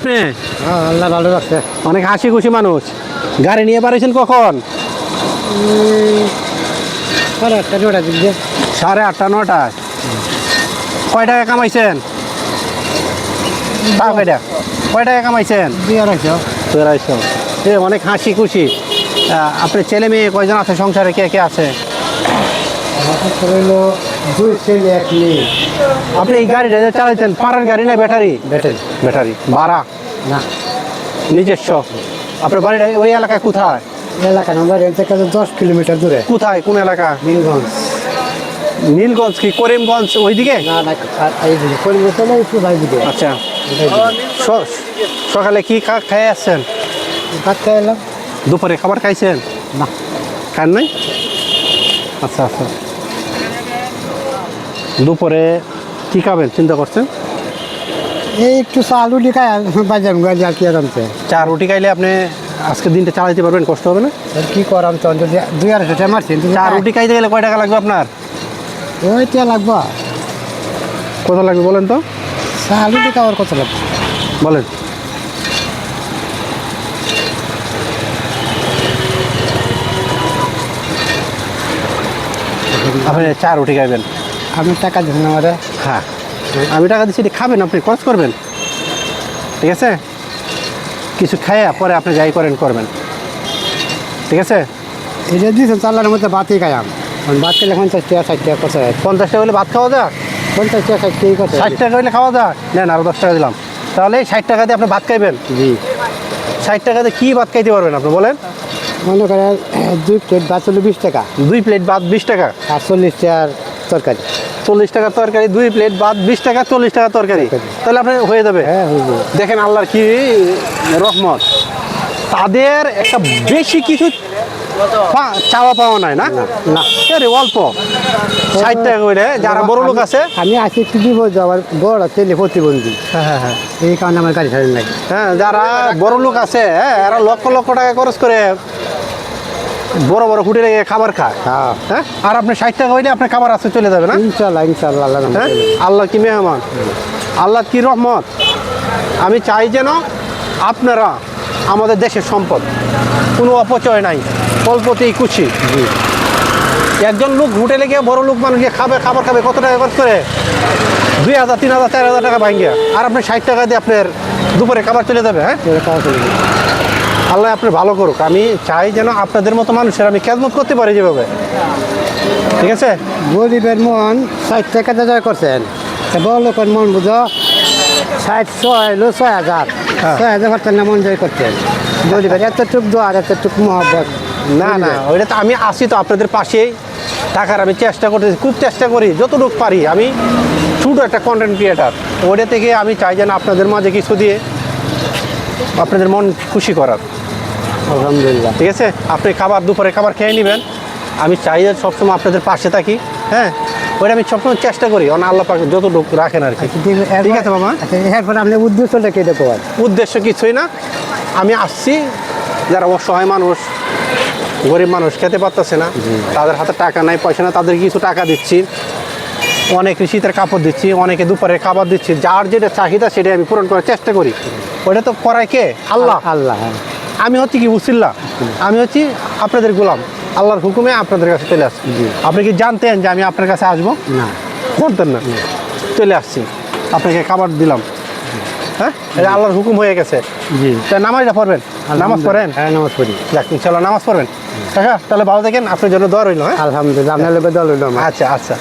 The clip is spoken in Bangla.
আপনি হ্যাঁ আল্লাহ ভালো রাখছে। অনেক হাসি খুশি মানুষ। গাড়ি নিয়ে পারেছেন কখন? সাড়ে আটটা নটা দিক সাড়ে আটটা নটায় কয় টাকা কামাইছেন? তাও কয়টা কয় টাকা কামাইছেন? দুই আড়াইশো। অনেক হাসি খুশি আপনার ছেলে মেয়ে কয়জন আছে? সংসারে কে কে আছে? আমার হইল দুই ছেলে এক মেয়ে। আপনি এই গাড়িটা যে চালাইছেন পাড়ার গাড়ি না ব্যাটারি? ব্যাটারি। ব্যাটারি। ভাড়া? না। নিজস্ব? আপনার বাড়িটা ওই এলাকায় কোথায়? এলাকা নাম্বার এর থেকে দশ কিলোমিটার দূরে। কোথায়? কোন এলাকা? নীলগঞ্জ। নীলগঞ্জ কি করিমগঞ্জ ওইদিকে? না না আর এই দিকে। একটু ভাই আচ্ছা সকালে কি খা খেয়ে আসছেন? ভাত খাই এলাম। দুপুরে খাবার খাইছেন? না। খান নাই? আচ্ছা আচ্ছা। দুপুরে কি খাবেন চিন্তা করছেন? এই একটু চা লুটি খাই বাজার গাড়ি আর কি আরামছে চা রুটি খাইলে আপনি আজকে দিনটা চালাইতে পারবেন কষ্ট হবে না? আর কি করাম তো যদি দুই আড়াইশো টাকা মারছি চা রুটি খাইতে গেলে কয় টাকা লাগবে আপনার? ওই ওইটা লাগবো। কত লাগবে বলেন তো? চা লুটি খাওয়ার কত লাগবে? বলেন। আপনি চা রুটি খাইবেন। আমি টাকা দিন আমারে। হ্যাঁ। আমি টাকা দিচ্ছি এটি খাবেন আপনি খরচ করবেন। ঠিক আছে? কিছু খাইয়া পরে আপনি যাই করেন করবেন। ঠিক আছে? এটা দিয়েছেন চালার মধ্যে ভাতই খাইয়াম। ভাত খেলে পঞ্চাশ টাকা ষাট টাকা হয়। পঞ্চাশ টাকা হলে ভাত খাওয়া যাক পঞ্চাশ টাকা ষাট টাকা ষাট টাকা হলে খাওয়া যাক নেন আরও দশ টাকা দিলাম। তাহলে ষাট টাকা দিয়ে আপনি ভাত খাইবেন? জি। ষাট টাকা দিয়ে কী ভাত খাইতে পারবেন আপনি বলেন? মনে করেন দুই প্লেট ভাত চল্লিশ বিশ টাকা। দুই প্লেট ভাত বিশ টাকা। আর চল্লিশ টাকার তরকারি। চল্লিশ টাকার তরকারি দুই প্লেট ভাত বিশ টাকা চল্লিশ টাকা তরকারি। তাহলে আপনার হয়ে যাবে। হ্যাঁ যাবে। দেখেন আল্লাহর কি রহমত। তাদের একটা বেশি কিছু চাওয়া পাওয়া নাই না? না আরে অল্প। ষাট টাকা করে যারা বড় লোক আছে। আমি আছি দিব আমার বড় ছেলে প্রতিবন্ধী। হ্যাঁ হ্যাঁ হ্যাঁ। এই কারণে আমার গাড়ি ছাড়েন নাই। হ্যাঁ যারা বড় লোক আছে হ্যাঁ এরা লক্ষ লক্ষ টাকা খরচ করে বড় বড় হোটেলে খাবার খায়। হ্যাঁ। হ্যাঁ? আর আপনি ষাট টাকা হইলে আপনার খাবার আছে চলে যাবে না? ইনশাল্লাহ ইনশাল্লাহ আল্লাহ হ্যাঁ? আল্লাহ কি মেহমান? আল্লাহ কি রহমত? আমি চাই যেন আপনারা আমাদের দেশের সম্পদ কোনো অপচয় নাই অল্পতেই খুশি। একজন লোক হোটেলে গিয়ে বড় লোক মানুষ গিয়ে খাবে খাবার খাবে কত টাকা খরচ করে? দুই হাজার তিন হাজার চার হাজার টাকা ভাঙ্গিয়া আর আপনি ষাট টাকা দিয়ে আপনার দুপুরে খাবার চলে যাবে হ্যাঁ। আল্লাহ আপনি ভালো করুক। আমি চাই যেন আপনাদের মতো মানুষের আমি খেদমত করতে পারি যেভাবে। ঠিক আছে? গরিবের মন ষাট টাকা দাদা করছেন বড় লোকের মন বুঝো ষাট ছয় হলো ছয় হাজার। হ্যাঁ। ছয় হাজার পারতেন না মন জয় করতেন গরিবের এতটুক দোয়ার এতটুক মহব্বত। না না ওইটা তো আমি আসি তো আপনাদের পাশেই। থাকার আমি চেষ্টা করতেছি খুব চেষ্টা করি যতটুকু পারি। আমি ছোটো একটা কন্টেন্ট ক্রিয়েটার ওইটা থেকে আমি চাই যেন আপনাদের মাঝে কিছু দিয়ে আপনাদের মন খুশি করার। আলহামদুলিল্লাহ। ঠিক আছে? আপনি খাবার দুপুরে খাবার খেয়ে নেবেন। আমি চাই যে সবসময় আপনাদের পাশে থাকি হ্যাঁ? ওইটা আমি সবসময় চেষ্টা করি অন আল্লাহ পাক যতটুকু রাখেন আর কি। ঠিক আছে বাবা? আচ্ছা এরপর আপনি উদ্দেশ্যটা কেটে পাওয়ার উদ্দেশ্য কিছুই না। আমি আসছি যারা অসহায় মানুষ গরিব মানুষ খেতে পারতেছে না তাদের হাতে টাকা নাই পয়সা না তাদের কিছু টাকা দিচ্ছি। অনেকে শীতের কাপড় দিচ্ছি অনেকে দুপুরে খাবার দিচ্ছি যার যেটা চাহিদা সেটা আমি পূরণ করার চেষ্টা করি। ওটা তো করায় কে? আল্লাহ। আল্লাহ হ্যাঁ। আমি হচ্ছি কি উসিল্লা? আমি হচ্ছি আপনাদের গোলাম। আল্লাহর হুকুমে আপনাদের কাছে চলে আসছি। আপনি কি জানতেন যে আমি আপনার কাছে আসব? না। জানতেন না। চলে আসছি। আপনাকে খাবার দিলাম। হ্যাঁ? এটা আল্লাহর হুকুম হয়ে গেছে। জি। তা নামাজটা পড়বেন? নামাজ পড়েন? হ্যাঁ নামাজ পড়ি। যাক ইনশাল্লাহ নামাজ পড়বেন। কাকা তাহলে ভালো থাকেন। আপনার জন্য দোয়া রইল হ্যাঁ? আলহামদুলিল্লাহ আপনার লোকের হইল আচ্ছা আচ্ছা।